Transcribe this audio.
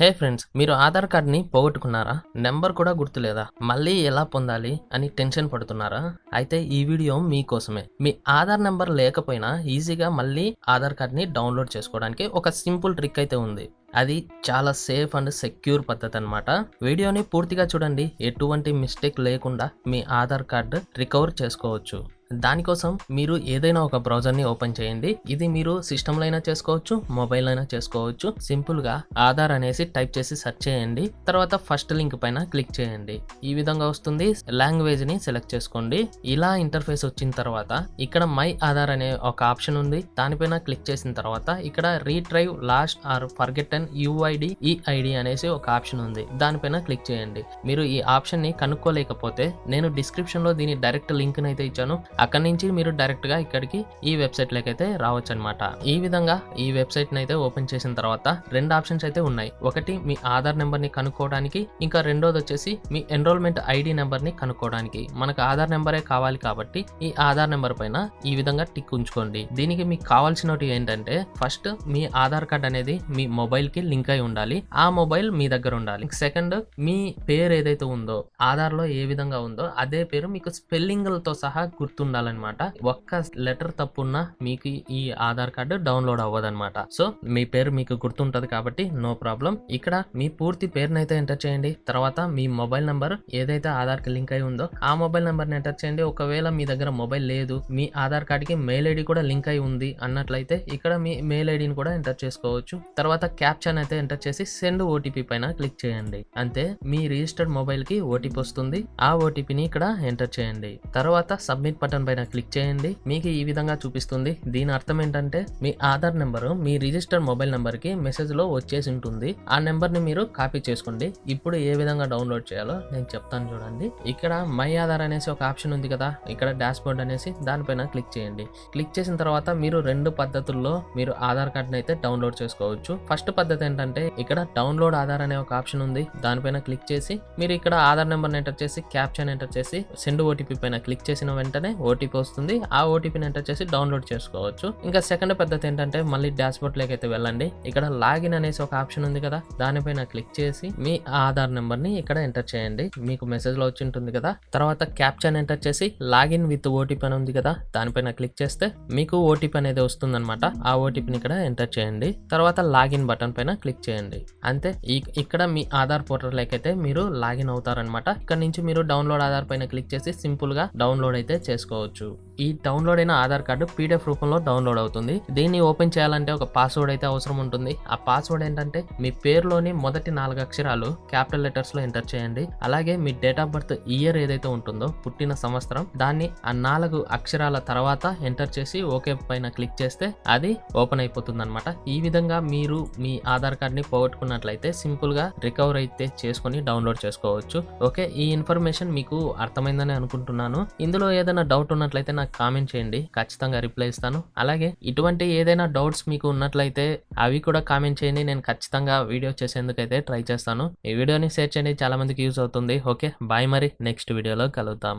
హే friends మీరు ఆధార్ కార్డ్ని పోగొట్టుకున్నారా? Number కూడా గుర్తులేదా? మళ్ళీ ఎలా పొందాలి అని టెన్షన్ పడుతున్నారా? అయితే ఈ వీడియో మీకోసమే. మీ ఆధార్ నెంబర్ లేకపోయినా ఈజీగా మళ్ళీ ఆధార్ కార్డ్ని డౌన్లోడ్ చేసుకోవడానికి ఒక సింపుల్ ట్రిక్ అయితే ఉంది. అది చాలా సేఫ్ అండ్ సెక్యూర్ పద్ధతి అనమాట వీడియోని పూర్తిగా చూడండి. ఎటువంటి మిస్టేక్ లేకుండా మీ ఆధార్ కార్డు రికవర్ చేసుకోవచ్చు. దానికోసం మీరు ఏదైనా ఒక బ్రౌజర్ని ఓపెన్ చేయండి. ఇది మీరు సిస్టంలో అయినా చేసుకోవచ్చు మొబైల్ అయినా చేసుకోవచ్చు. సింపుల్గా ఆధార్ అనేసి టైప్ చేసి సెర్చ్ చేయండి. తర్వాత ఫస్ట్ లింక్ పైన క్లిక్ చేయండి. ఈ విధంగా వస్తుంది. లాంగ్వేజ్ని సెలెక్ట్ చేసుకోండి. ఇలా ఇంటర్ఫేస్ వచ్చిన తర్వాత ఇక్కడ మై ఆధార్ అనే ఒక ఆప్షన్ ఉంది. దానిపైన క్లిక్ చేసిన తర్వాత ఇక్కడ retrieve lost or forget and UID EID అనేసి ఒక ఆప్షన్ ఉంది. దానిపైన క్లిక్ చేయండి. మీరు ఈ ఆప్షన్ని కనుక్కోలేకపోతే నేను డిస్క్రిప్షన్లో దీని డైరెక్ట్ లింక్ అయితే ఇచ్చాను. అక్కడ నుంచి మీరు డైరెక్ట్గా ఇక్కడికి ఈ వెబ్సైట్లోకి అయితే రావచ్చు అనమాట ఈ విధంగా ఈ వెబ్సైట్ని అయితే ఓపెన్ చేసిన తర్వాత రెండు ఆప్షన్స్ అయితే ఉన్నాయి. ఒకటి మీ ఆధార్ నెంబర్ని కనుక్కోవడానికి ఇంకా రెండోది వచ్చేసి మీ ఎన్రోల్మెంట్ ఐడి నెంబర్ని కనుక్కోవడానికి. మనకు ఆధార్ నెంబరే కావాలి కాబట్టి ఈ ఆధార్ నెంబర్ పైన ఈ విధంగా టిక్ ఉంచుకోండి. దీనికి మీకు కావాల్సినవి ఏంటంటే ఫస్ట్ మీ ఆధార్ కార్డ్ అనేది మీ మొబైల్కి లింక్ అయి ఉండాలి. ఆ మొబైల్ మీ దగ్గర ఉండాలి. సెకండ్ మీ పేరు ఏదైతే ఉందో ఆధార్లో ఏ విధంగా ఉందో అదే పేరు మీకు స్పెల్లింగ్లతో సహా గుర్తు గుర్తుండాలన్నమాట ఒక్క లెటర్ తప్పున్నా మీకు ఈ ఆధార్ కార్డు డౌన్లోడ్ అవ్వదన్నమాట. సో మీ పేరు మీకు గుర్తుంటది కాబట్టి నో ప్రాబ్లం. ఇక్కడ మీ పూర్తి పేరునైతే ఎంటర్ చేయండి. తర్వాత మీ మొబైల్ నంబర్ ఏదైతే ఆధార్కి లింక్ అయి ఉందో ఆ మొబైల్ నంబర్ని ఎంటర్ చేయండి. ఒకవేళ మీ దగ్గర మొబైల్ లేదు మీ ఆధార్ కార్డ్కి మెయిల్ ఐడి కూడా లింక్ అయి ఉంది అన్నట్లయితే ఇక్కడ మీ మెయిల్ ఐడిని కూడా ఎంటర్ చేసుకోవచ్చు. తర్వాత క్యాప్షన్ అయితే ఎంటర్ చేసి సెండ్ ఓటీపీ పైన క్లిక్ చేయండి. అంతే మీ రిజిస్టర్డ్ మొబైల్కి ఓటీపీ వస్తుంది. ఆ ఓటీపీని ఇక్కడ ఎంటర్ చేయండి. తర్వాత సబ్మిట్ బటన్ పైన క్లిక్ చేయండి. మీకు ఈ విధంగా చూపిస్తుంది. దీని అర్థం ఏంటంటే మీ ఆధార్ నెంబర్ మీ రిజిస్టర్ మొబైల్ నెంబర్కి మెసేజ్లో వచ్చేసి ఉంటుంది. ఆ నెంబర్ని మీరు కాపీ చేసుకోండి. ఇప్పుడు ఏ విధంగా డౌన్లోడ్ చేయాలో నేను చెప్తాను చూడండి. ఇక్కడ మై ఆధార్ అనేసి ఒక ఆప్షన్ ఉంది కదా. ఇక్కడ డాష్ బోర్డ్ అనేసి దానిపైన క్లిక్ చేయండి. క్లిక్ చేసిన తర్వాత మీరు రెండు పద్ధతుల్లో మీరు ఆధార్ కార్డ్ని అయితే డౌన్లోడ్ చేసుకోవచ్చు. ఫస్ట్ పద్ధతి ఏంటంటే ఇక్కడ డౌన్లోడ్ ఆధార్ అనే ఒక ఆప్షన్ ఉంది. దానిపైన క్లిక్ చేసి మీరు ఇక్కడ ఆధార్ నెంబర్ని ఎంటర్ చేసి క్యాప్షన్ ఎంటర్ చేసి సెండ్ ఓటీపీ పైన క్లిక్ చేసిన వెంటనే ఓటీపీ వస్తుంది. ఆ ఓటీపీని ఎంటర్ చేసి డౌన్లోడ్ చేసుకోవచ్చు. ఇంకా సెకండ్ పద్ధతి ఏంటంటే మళ్ళీ డాష్ బోర్డ్లోకి అయితే వెళ్ళండి. ఇక్కడ లాగిన్ అనేసి ఒక ఆప్షన్ ఉంది కదా దానిపైన క్లిక్ చేసి మీ ఆధార్ నెంబర్ని ఇక్కడ ఎంటర్ చేయండి. మీకు మెసేజ్లో వచ్చి ఉంటుంది కదా. తర్వాత క్యాప్షన్ ఎంటర్ చేసి లాగిన్ విత్ ఓటీపీ అని ఉంది కదా దానిపైన క్లిక్ చేస్తే మీకు ఓటీపీ అనేది వస్తుందన్నమాట. ఆ ఓటీపీని ఇక్కడ ఎంటర్ చేయండి. తర్వాత లాగిన్ బటన్ పైన క్లిక్ చేయండి. అంతే. ఇక్కడ మీ ఆధార్ పోర్టల్ అయితే మీరు లాగిన్ అవుతారనమాట ఇక్కడ నుంచి మీరు డౌన్లోడ్ ఆధార్ పైన క్లిక్ చేసి సింపుల్గా డౌన్లోడ్ అయితే చేసుకోవచ్చు. go to ఈ డౌన్లోడ్ అయిన ఆధార్ కార్డు పీడిఎఫ్ రూపంలో డౌన్లోడ్ అవుతుంది. దీన్ని ఓపెన్ చేయాలంటే ఒక పాస్వర్డ్ అయితే అవసరం ఉంటుంది. ఆ పాస్వర్డ్ ఏంటంటే మీ పేరులోని మొదటి నాలుగు అక్షరాలు క్యాపిటల్ లెటర్స్లో ఎంటర్ చేయండి. అలాగే మీ డేట్ ఆఫ్ బర్త్ ఇయర్ ఏదైతే ఉంటుందో పుట్టిన సంవత్సరం దాన్ని ఆ నాలుగు అక్షరాల తర్వాత ఎంటర్ చేసి ఓకే పైన క్లిక్ చేస్తే అది ఓపెన్ అయిపోతుంది అనమాట ఈ విధంగా మీరు మీ ఆధార్ కార్డ్ని పోగొట్టుకున్నట్లయితే సింపుల్గా రికవర్ అయితే చేసుకొని డౌన్లోడ్ చేసుకోవచ్చు. ఓకే ఈ ఇన్ఫర్మేషన్ మీకు అర్థమైందని అనుకుంటున్నాను. ఇందులో ఏదైనా డౌట్ ఉన్నట్లయితే నాకు కామెంట్ చేయండి. ఖచ్చితంగా రిప్లై ఇస్తాను. అలాగే ఇటువంటి ఏదైనా డౌట్స్ మీకు ఉన్నట్లయితే అవి కూడా కామెంట్ చేయండి. నేను ఖచ్చితంగా వీడియో చేసేందుకైతే ట్రై చేస్తాను. ఈ వీడియోని షేర్ చేయండి. చాలా మందికి యూజ్ అవుతుంది. ఓకే బాయ్ మరి. నెక్స్ట్ వీడియోలో కలుద్దాం.